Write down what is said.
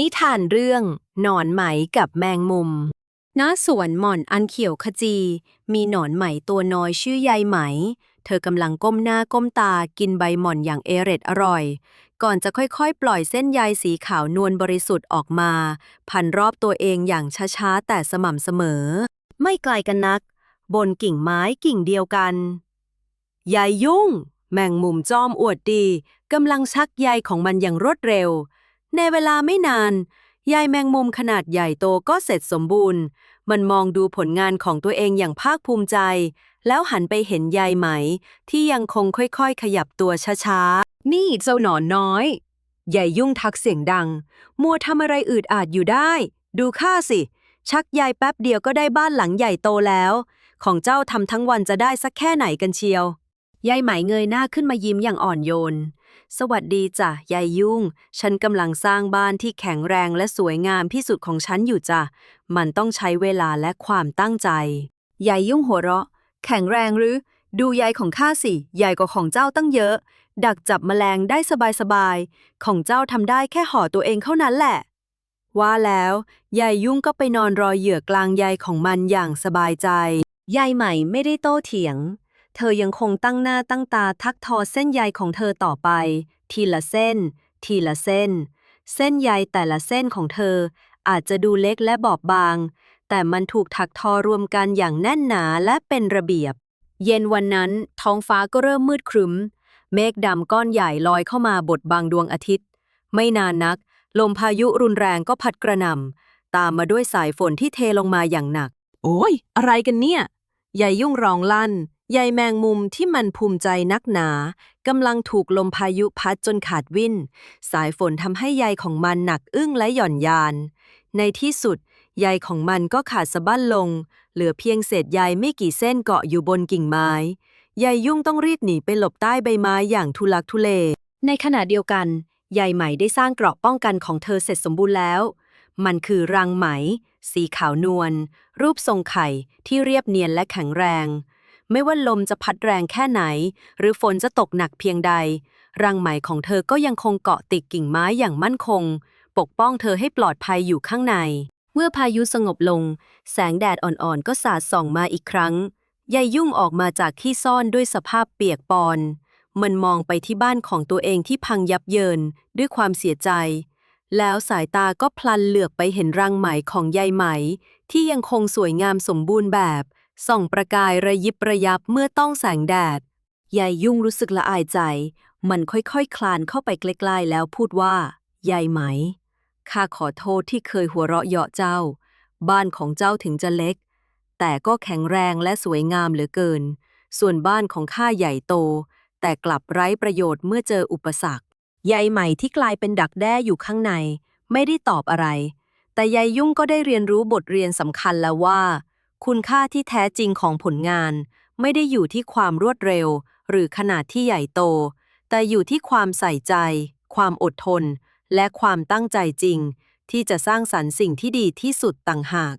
นิทานเรื่องหนอนไหมกับแมงมุม ณ สวนหม่อนอันเขียวขจี มีหนอนไหมตัวน้อยชื่อยายไหม เธอกำลังก้มหน้าก้มตากินใบหม่อนอย่างเอเร็ดอร่อย ก่อนจะค่อยๆ ปล่อยเส้นใยสีขาวนวลบริสุทธิ์ออกมา พันรอบตัวเองอย่างช้าๆ แต่สม่ำเสมอ ไม่ไกลกันนัก บนกิ่งไม้กิ่งเดียวกัน ยายยุ่ง แมงมุมจอมอวดดีกำลังชักใยของมันอย่างรวดเร็ว ในเวลาไม่นานยายแมงมุมขนาดใหญ่โตก็เสร็จสมบูรณ์ มันมองดูผลงานของตัวเองอย่างภาคภูมิใจ แล้วหันไปเห็นยายไหม ที่ยังคงค่อยๆ ขยับตัวช้าๆ นี่เจ้าหนอนน้อยยายยุ่งทักเสียงดัง มัวทำอะไรอืดอาดอยู่ได้ ดูข้าสิ ชักใยแป๊บเดียวก็ได้บ้านหลังใหญ่โตแล้ว ของเจ้าทำทั้งวันจะได้สักแค่ไหนกันเชียว ยายไหมเงยหน้าขึ้นมายิ้มอย่างอ่อนโยน สวัสดีจ้ะ ยายยุ่ง ฉันกำลังสร้างบ้านที่แข็งแรงและสวยงามที่สุดของฉันอยู่จ้ะ มันต้องใช้เวลาและความตั้งใจ ยายยุ่งหัวเราะ แข็งแรงหรือ ดูยายของข้าสิ ใหญ่กว่าของเจ้าตั้งเยอะ ดักจับแมลงได้สบายๆ ของเจ้าทำได้แค่ห่อตัวเองเท่านั้นแหละ ว่าแล้วยายยุ่งก็ไปนอนรอเหยื่อกลางใยของมันอย่างสบายใจ ยายใหม่ไม่ได้โต้เถียง เธอยังคงตั้งหน้าตั้งตาทักทอเส้นใยของเธอต่อไป ทีละเส้น ทีละเส้น เส้นใยแต่ละเส้นของเธอ อาจจะดูเล็กและบอบบาง แต่มันถูกถักทอรวมกันอย่างแน่นหนาและเป็นระเบียบ เย็นวันนั้น ท้องฟ้าก็เริ่มมืดครึ้ม เมฆดำก้อนใหญ่ลอยเข้ามาบดบังดวงอาทิตย์ ไม่นานนัก ลมพายุรุนแรงก็พัดกระหน่ำตามมาด้วยสายฝนที่เทลงมาอย่างหนัก โอ้ยอะไรกันเนี่ยใยยุ่งร้องลั่น ใยแมงมุมที่มันภูมิใจนักหนากำลังถูกลมพายุพัดจนขาดวิ่น สายฝนทำให้ใยของมันหนักอึ้งและหย่อนยาน ในที่สุด ใยของมันก็ขาดสะบั้นลง เหลือเพียงเศษใยไม่กี่เส้นเกาะอยู่บนกิ่งไม้ ใยยุ่งต้องรีบหนีไปหลบใต้ใบไม้อย่างทุลักทุเล ในขณะเดียวกัน ใยไหมได้สร้างเกราะป้องกันของเธอเสร็จสมบูรณ์แล้ว มันคือรังไหม สีขาวนวลรูปทรงไข่ที่เรียบเนียนและแข็งแรง ไม่ว่าลมจะพัดแรงแค่ไหน หรือฝนจะตกหนักเพียงใด รังไหมของเธอก็ยังคงเกาะติดกิ่งไม้อย่างมั่นคง ปกป้องเธอให้ปลอดภัยอยู่ข้างใน เมื่อพายุสงบลง แสงแดดอ่อนๆ ก็สาดส่องมาอีกครั้งยายยุ่งออกมาจากที่ซ่อนด้วยสภาพเปียกปอน มันมองไปที่บ้านของตัวเองที่พังยับเยินด้วยความเสียใจ แล้วสายตาก็พลันเหลือกไปเห็นรังไหมของยายไหม ที่ยังคงสวยงามสมบูรณ์แบบ ส่องประกายระยิบระยับเมื่อต้องแสงแดด ยายยุ่งรู้สึกละอายใจ มันค่อยๆคคลานเข้าไปใกล้ๆแล้วพูดว่า ยายไหม ข้าขอโทษที่เคยหัวเราะเยาะเจ้า บ้านของเจ้าถึงจะเล็ก แต่ก็แข็งแรงและสวยงามเหลือเกิน ส่วนบ้านของข้าใหญ่โต แต่กลับไร้ประโยชน์เมื่อเจออุปสรรค ยายใหม่ที่กลายเป็นดักแด้อยู่ข้างใน ไม่ได้ตอบอะไร แต่ยายยุ่งก็ได้เรียนรู้บทเรียนสำคัญแล้วว่า คุณค่าที่แท้จริงของผลงาน ไม่ได้อยู่ที่ความรวดเร็ว หรือขนาดที่ใหญ่โต แต่อยู่ที่ความใส่ใจ ความอดทน และความตั้งใจจริง ที่จะสร้างสรรค์สิ่งที่ดีที่สุดต่างหาก